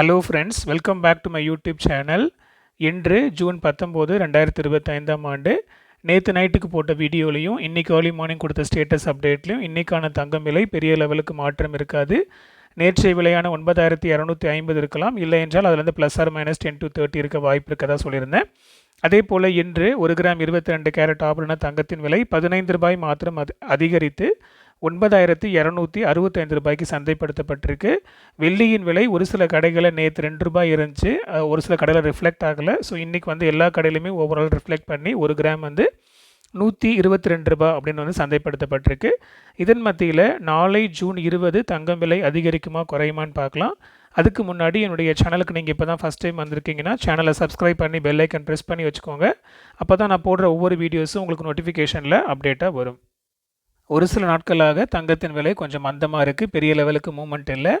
Hello friends welcome back to my YouTube channel இன்று June பத்தொம்போது ரெண்டாயிரத்தி இருபத்தைந்தாம் ஆண்டு. நேற்று நைட்டுக்கு போட்ட வீடியோலையும் இன்றைக்கி ஏர்லி மார்னிங் கொடுத்த ஸ்டேட்டஸ் அப்டேட்லையும் இன்றைக்கான தங்கம் விலை பெரிய லெவலுக்கு மாற்றம் இருக்காது. நேற்றைய விலையான ஒன்பதாயிரத்தி இரநூத்தி ஐம்பது இருக்கலாம். இல்லை என்றால் அதில் வந்து plus or minus ten to thirty இருக்க வாய்ப்பு இருக்கதா சொல்லியிருந்தேன். அதே போல் இன்று ஒரு கிராம் இருபத்தி ரெண்டு கேரட் ஆபரண தங்கத்தின் விலை பதினைந்து ரூபாய் மாத்திரம் அது அதிகரித்து ஒன்பதாயிரத்தி இரநூத்தி அறுபத்தைந்து ரூபாய்க்கு சந்தைப்படுத்தப்பட்டிருக்கு. வெள்ளியின் விலை ஒரு சில கடைகளில் நேற்று ரெண்டு ரூபாய் இருந்துச்சு. ஒரு சில கடையில் ரிஃப்ளெக்ட் ஆகலை. ஸோ இன்றைக்கி வந்து எல்லா கடையிலுமே ஓவரால் ரிஃப்ளெக்ட் பண்ணி ஒரு கிராம் வந்து நூற்றி இருபத்தி ரெண்டு ரூபாய் அப்படின்னு வந்து சந்தைப்படுத்தப்பட்டிருக்கு. இதன் மத்தியில் நாளை ஜூன் இருபது தங்கம் விலை அதிகரிக்குமா குறையுமான்னு பார்க்கலாம். அதுக்கு முன்னாடி என்னுடைய சேனலுக்கு நீங்கள் இப்போ தான் ஃபஸ்ட் டைம் வந்திருக்கீங்கன்னா சேனலை சப்ஸ்கிரைப் பண்ணி பெல் ஐக்கன் ப்ரெஸ் பண்ணி வச்சுக்கோங்க. அப்போ தான் நான் போடுற ஒவ்வொரு வீடியோஸும் உங்களுக்கு நோட்டிஃபிகேஷனில் அப்டேட்டாக வரும். ஒரு சில நாட்களாக தங்கத்தின் விலை கொஞ்சம் மந்தமாக இருக்குது பெரிய லெவலுக்கு மூமெண்ட் இல்லை.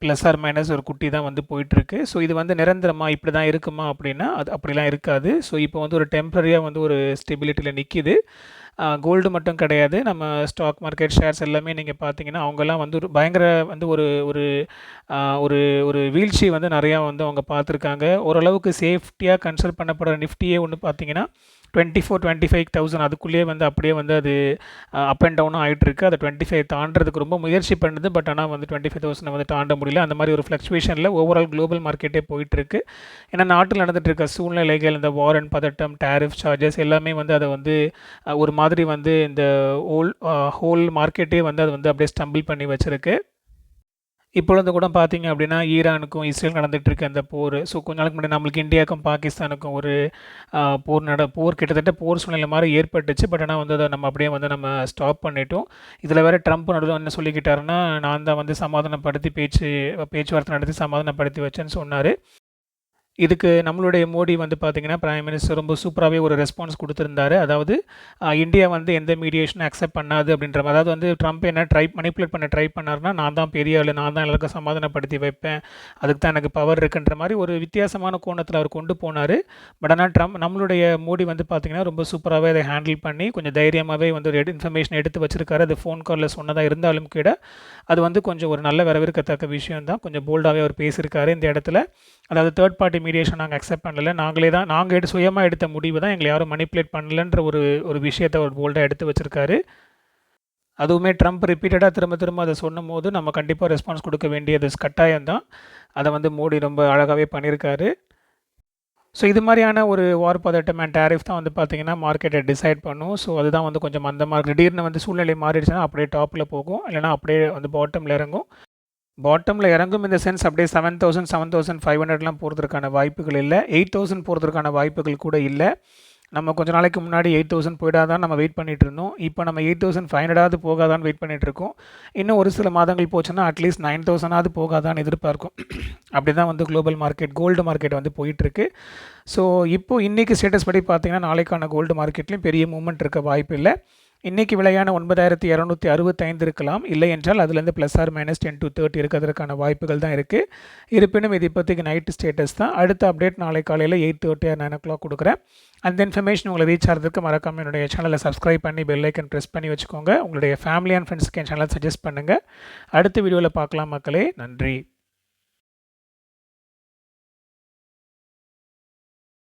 ப்ளஸ் ஆர் மைனஸ் ஒரு குட்டி தான் வந்து போயிட்டுருக்கு. ஸோ இது வந்து நிரந்தரமாக இப்படி தான் இருக்குமா அப்படின்னா அது அப்படிலாம் இருக்காது. ஸோ இப்போ வந்து ஒரு டெம்பரரியாக வந்து ஒரு ஸ்டெபிலிட்டியில் நிற்கிது கோல்டு மட்டும் கிடையாது. நம்ம ஸ்டாக் மார்க்கெட் ஷேர்ஸ் எல்லாமே நீங்கள் பார்த்தீங்கன்னா அவங்கெல்லாம் வந்து ஒரு பயங்கர வந்து ஒரு ஒரு ஒரு ஒரு வீழ்ச்சி வந்து நிறையா வந்து அவங்க பார்த்துருக்காங்க. ஓரளவுக்கு சேஃப்டியாக கன்சல்ட் பண்ணப்படுற நிஃப்டியே ஒன்று பார்த்தீங்கன்னா twenty four twenty five thousand அதுக்குள்ளேயே வந்து அப்படியே வந்து அது அப் அண்ட் டவுனும் ஆகிட்டுருக்கு அதை டுவெண்ட்டி ஃபைவ் தாண்டதுக்கு ரொம்ப முயற்சி பண்ணுது. பட் ஆனால் வந்து டுவெண்ட்டி ஃபைவ் தௌசண்ட் வந்து தாண்ட முடியல. அந்த மாதிரி ஒரு ஃப்ளக்சுவேஷனில் ஓவரால் குளோபல் மார்க்கெட்டே போயிட்டுருக்கு. ஏன்னா நாட்டில் நடந்துகிட்டு இருக்க சூழ்நிலைகள் இந்த வாரன் பதட்டம் டேரிஃப் சார்ஜஸ் எல்லாமே வந்து அதை வந்து ஒரு மாதிரி வந்து இந்த ஹோல் ஹோல் மார்க்கெட்டே வந்து அது வந்து அப்படியே ஸ்டம்பிள் பண்ணி வச்சுருக்கு. இப்பொழுது கூட பார்த்தீங்க அப்படின்னா ஈரானுக்கும் இஸ்ரேல் நடந்துட்டு இருக்க அந்த போர். ஸோ கொஞ்ச நாளுக்கு முன்னாடி நம்மளுக்கு இந்தியாவுக்கும் பாகிஸ்தானுக்கும் ஒரு போர் நட போர் கிட்டத்தட்ட போர் சூழ்நிலை மாதிரி ஏற்பட்டுச்சு. பட் ஆனால் வந்து அதை நம்ம அப்படியே வந்து நம்ம ஸ்டாப் பண்ணிட்டோம். இதில் வேறு ட்ரம்ப் நடுவில் என்ன சொல்லிக்கிட்டாருன்னா நான் தான் வந்து சமாதானப்படுத்தி பேச்சு பேச்சுவார்த்தை நடத்தி சமாதானப்படுத்தி வச்சேன்னு சொன்னார். இதுக்கு நம்மளுடைய மோடி வந்து பார்த்தீங்கன்னா பிரைம் மினிஸ்டர் ரொம்ப சூப்பராகவே ஒரு ரெஸ்பான்ஸ் கொடுத்துருந்தாரு. அதாவது இந்தியா வந்து எந்த மீடியேஷனும் அக்செப்ட் பண்ணாது அப்படின்ற மாதிரி. அதாவது வந்து ட்ரம்ப் என்ன ட்ரை மணிப்புலேட் பண்ண ட்ரை பண்ணாருன்னா நான் தான் பெரிய ஆளு நான் தான் எல்லாருக்கும் சமாதானப்படுத்தி வைப்பேன். அதுக்கு தான் எனக்கு பவர் இருக்குன்ற மாதிரி ஒரு வித்தியாசமான கோணத்தில் அவர் கொண்டு போனார். பட் ஆனால் ட்ரம்ப் நம்மளுடைய மோடி வந்து பார்த்திங்கன்னா ரொம்ப சூப்பராகவே அதை ஹேண்டில் பண்ணி கொஞ்சம் தைரியமாகவே வந்து ஒரு இன்ஃபர்மேஷன் எடுத்து வச்சிருக்காரு. அது ஃபோன் காலில் சொன்னதாக இருந்தாலும் கூட அது வந்து கொஞ்சம் ஒரு நல்ல வரவேற்கத்தக்க விஷயம் தான் கொஞ்சம் போல்டாகவே அவர் பேசியிருக்காரு இந்த இடத்துல. அதாவது தேர்ட் பார்ட்டி மீடியேஷன் நாங்கள் அக்செப்ட் பண்ணலை. நாங்களே தான் நாங்கள் எடுத்து சுயமாக எடுத்த முடிவு தான் எங்களை யாரும் மணிப்புலேட் பண்ணலன்ற ஒரு ஒரு விஷயத்தை அவர் போல்டாக எடுத்து வச்சிருக்காரு. அதுவுமே ட்ரம்ப் ரிப்பீட்டடாக திரும்ப திரும்ப அதை சொன்னும் போது நம்ம கண்டிப்பாக ரெஸ்பான்ஸ் கொடுக்க வேண்டியது கட்டாயம் தான். அதை வந்து மோடி ரொம்ப அழகாகவே பண்ணியிருக்காரு. ஸோ இது மாதிரியான ஒரு வார் பதட்டம் அண்ட் டேரிஃப் தான் வந்து பார்த்தீங்கன்னா மார்க்கெட்டை டிசைட் பண்ணும். ஸோ அதுதான் வந்து கொஞ்சம் அந்த மந்தமாக திடீர்னு வந்து சூழ்நிலை மாறிடுச்சுன்னா அப்படியே டாப்பில் போகும். இல்லைனா அப்படியே வந்து பாட்டமில் இறங்கும். பாட்டமில் இறங்கும் இந்த சென்ஸ் அப்படியே seven thousand seven thousand five ஹண்ட்ரட்லாம் போகிறதுக்கான வாய்ப்புகள் இல்லை. எயிட் தௌசண்ட் போகிறதுக்கான வாய்ப்புகள் கூட இல்லை. நம்ம கொஞ்ச நாளைக்கு முன்னாடி எயிட் தௌசண்ட் போயிடாதான் நம்ம வெயிட் பண்ணிகிட்டு இருந்தோம். இப்போ நம்ம எயிட் தௌசண்ட் ஃபைவ் ஹண்ட்ரடாவது போகாதான்னு வெயிட் பண்ணிகிட்டு இருக்கோம். இன்னும் ஒரு சில மாதங்கள் போச்சுன்னா அட்லீஸ்ட் நைன் தௌசண்டாவது போகாதான்னு எதிர்பார்க்கும். அப்படி தான் வந்து குளோபல் மார்க்கெட் கோல்டு மார்க்கெட் வந்து போயிட்டுருக்கு. ஸோ இப்போ இன்றைக்கி ஸ்டேட்டஸ் படி பார்த்திங்கன்னா நாளைக்கான கோல்டு மார்க்கெட்லேயும் பெரிய மூவ்மெண்ட் இருக்க வாய்ப்பு இல்லை. இன்றைக்கி விலையான ஒன்பதாயிரத்தி இரநூத்தி அறுபத்தைந்து இருக்கலாம். இல்லை என்றால் அதுலேருந்து plus or minus ten to thirty இருக்கிறதுக்கான வாய்ப்புகள் தான் இருக்குது இருப்பினும் இது இப்போதைக்கு நைட்டு ஸ்டேட்டஸ் தான். அடுத்த அப்டேட் நாளை காலையில் eight thirty or nine o'clock கொடுக்குறேன். அந்த இன்ஃபர்மேஷன் உங்களை ரீச் ஆகிறதுக்கு மறக்காமல் என்னுடைய சேனலை சப்ஸ்கிரைப் பண்ணி பெல் ஐக்கன் ப்ரெஸ் பண்ணி வச்சுக்கோங்க. உங்களுடைய ஃபேமிலி அண்ட் ஃப்ரெண்ட்ஸ்க்கு என் சேனலை சஜஸ்ட் பண்ணுங்கள் அடுத்த வீடியோவில் பார்க்கலாம் மக்களே. நன்றி.